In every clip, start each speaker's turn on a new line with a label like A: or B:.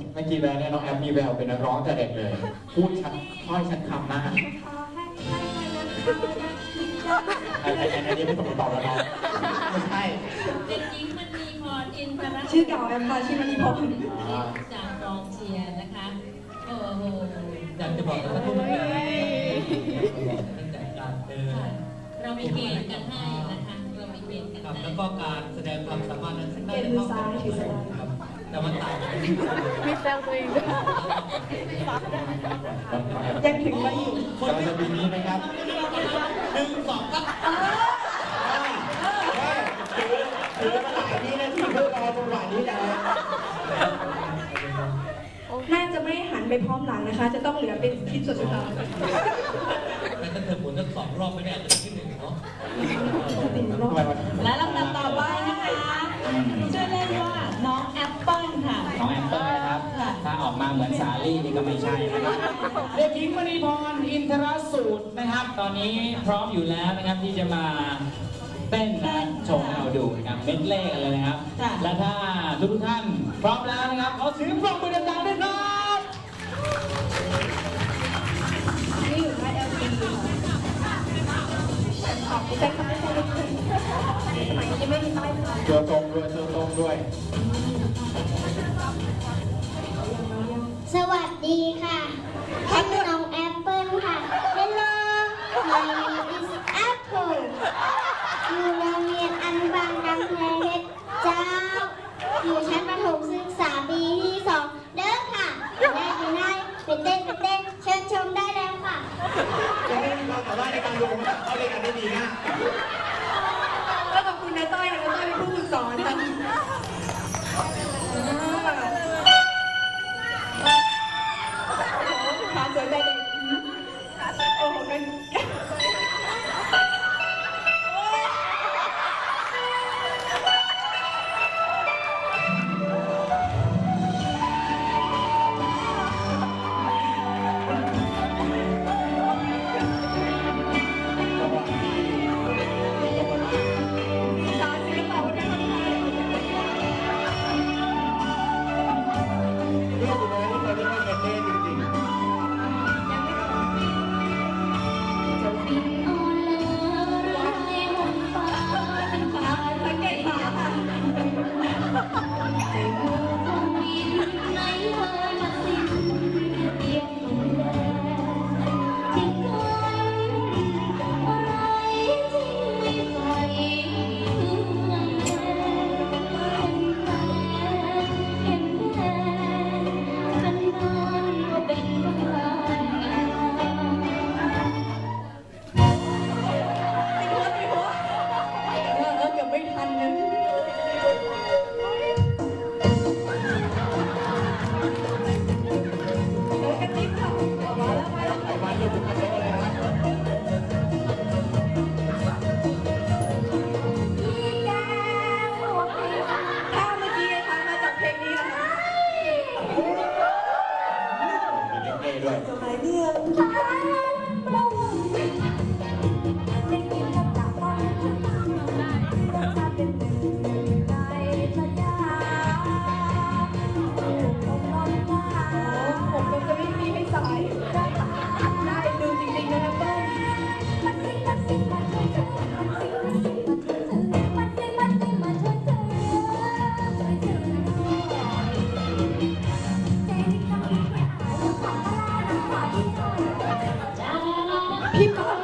A: ดูดูจากเมื่อกี้แล้วเนี่ยน้องแอปมีแววเป็นนักร้องแต่เด็กเลย พูดชัดถ้อยชัดคำมากไอ้ไอ้ไอ้อ้นี่ไม่ต้องตอบแล้วน้องไม่ใช่
B: เด็กหญิงมณีพรอินทร
C: ชื่อเก่าแอมพาชื่อมณีพร
B: จากกองเชียร์นะคะโอ้โห
D: อยากจะบอกกับท่านผู้บริหารตั้งแต่การเดิน
B: เรามีเกณฑ์กันให้นะคะเรามีเกณฑ์กัน
D: ครับ
B: ให้
D: แล้วก็การแสดงความสามารถนั้น
C: เกณฑ์มือซ้ายถือสบาย
D: ครับ แต่มันต่างกันที่
E: มีแซวตัวเองด้วย
C: ยังถึงมาอยู่
A: กำลังจะปีนี้นะครับ
D: หนึ่งสองครับ
A: ถือถือมาหลายวินาทีเพื่อรอจังหวะนี้นะ
C: น่าจะไม่หันไปพร้อมหลังนะคะ จะต้องเหลือเป็นคลิปส่วนสุดท้าย
D: แต่ถ้าเธอหมุนทั้งสองรอบไม่ได้อาจจะได้ที่หนึ่งเนาะ
A: ทำไมวะ
B: และลำดั เห
F: มือนสาลี่นี่ก็ไม่ใช่นะครับเด็กหญิงมณีพรอินทรสูตรนะครับ ตอนนี้พร้อมอยู่แล้วนะครับที่จะมาเต้นนะโชว์ให้เราดูนะครับเม็ดเล่กันเลยนะครับ
B: จ้ะ
F: และถ้าทุกๆท่านพร้อมแล้วนะครับเอาเสียงปรบมือดังๆด้วยครับ
C: นี่อยู่ค่าย LP ค่ะใช้คำไม่ใช่สมัยนี้ยังไม่มีป้ายค่ะ
A: เจอตรงด้วยเจอตรงด้วย
G: สวัสดีค่ะฉันน้องแอปเปิลค่ะ Hello my name is Apple อยู่โรงเรียนอันบางกำแพงเพชรเจ้า อยู่ชั้นประถมศึกษาปีที่สองเด้อค่ะได้ไปได้ไปเต้นไปเต้นเชิญชมได้แล้วค่ะ
A: เราสามารถในการรวมเข้าด้วยกันได้ดีนะ
C: พี่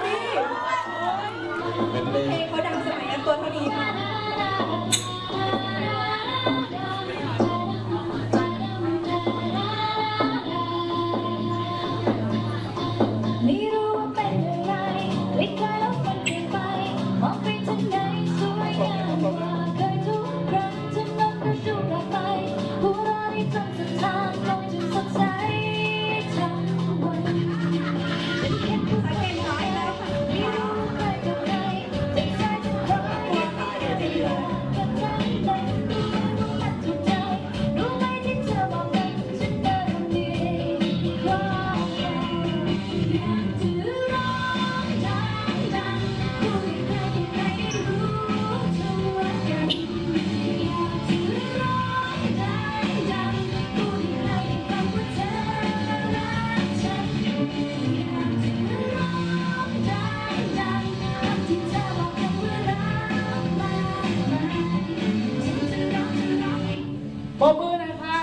C: ปม
A: มื
C: อหนะคะ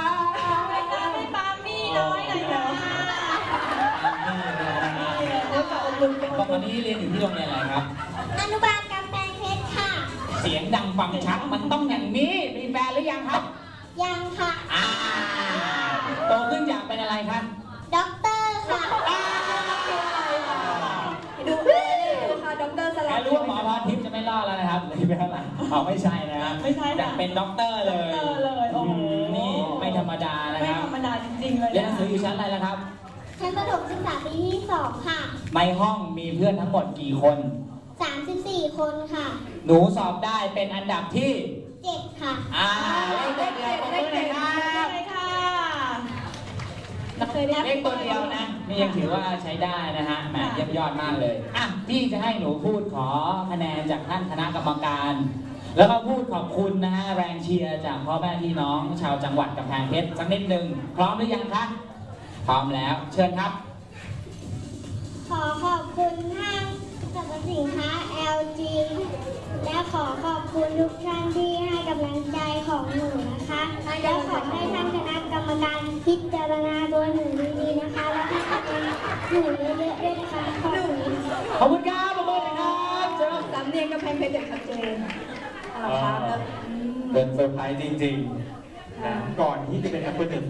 A: ไม่
C: ตาม
G: ไม่ปามี่น้อยเลยนะป
C: กติเรี
F: ยนอยู่ที่โรงเรียนอะไรครับ
G: อนุบาลกำแพงเพชรค่ะ
F: เสียงดังฟังชัดมันต้องอย่างนี้ มีแฟนหรือยังครับ
G: ยังค่ะ
F: อ่าโตขึ้นอยากเป็นอะไรครับ
G: ด็อกเตอร์ค่ะ
C: ดูค่ะด็อกเตอร์สลับ
F: รู้ว่าหมอพรทิพย์จะไม่ล่อแล้วนะครับหรือแม่รอดลเอ๋อไม่ใช่นะครับ
B: ไม่ใช่
F: อยากเป็นด็อกเตอร์เลย
B: ด็อกเตอร์เลยโอ้โห
F: ดานะ
B: ไม่
F: ครับ
B: ธรรมดาจริงๆเลย
F: เรียนหนังสืออยู่ชั้นอะไรแล้วครับ
G: ชั้นประถมศึกษาปีที่สองค่ะ
F: ในห้องมีเพื่อนทั้งหมดกี่คน
G: 34 คนค่ะ
F: หนูสอบได้เป็นอันดับที่
G: 7ค่ะ
F: อ่าเลขตัวเดียวขอบคุณเลยครับ
B: เลยค่ะ
C: เคยได้
F: เลขตัวเดียวนะนี่ยังถือว่าใช้ได้นะฮะแหมเยี่ยมยอดมากเลยอะพี่จะให้หนูพูดขอคะแนนจากท่านคณะกรรมการ แล้วก็พูดขอบคุณนะฮะแรงเชียร์จากพ่อแม่พี่น้องชาวจังหวัดกำแพงเพชรสักนิดหนึ่งพร้อมหรือยังคะพร้อมแล้วเชิญครับ
G: ขอขอบคุณห้างสรรพสินค้า LG และขอขอบคุณทุกท่านที่ให้กำลังใจของหนูนะคะ และขอให้ท่านคณะกรรมการพิจารณาตัวหนูดีๆนะคะ และให้คะแนนหนูเยอะๆด้วยนะคะขอบคุณค่ะ
F: ขอบคุณครับขอบคุณครับเจอ
C: สำเนียงกำแพงเพชรอย่างชัดเจน เอาละครับแล้วอืม
A: เป็นเซอร์ไพรส์จริงๆนะก่อนที่จะเป็นแอปเปิลหนึ่ง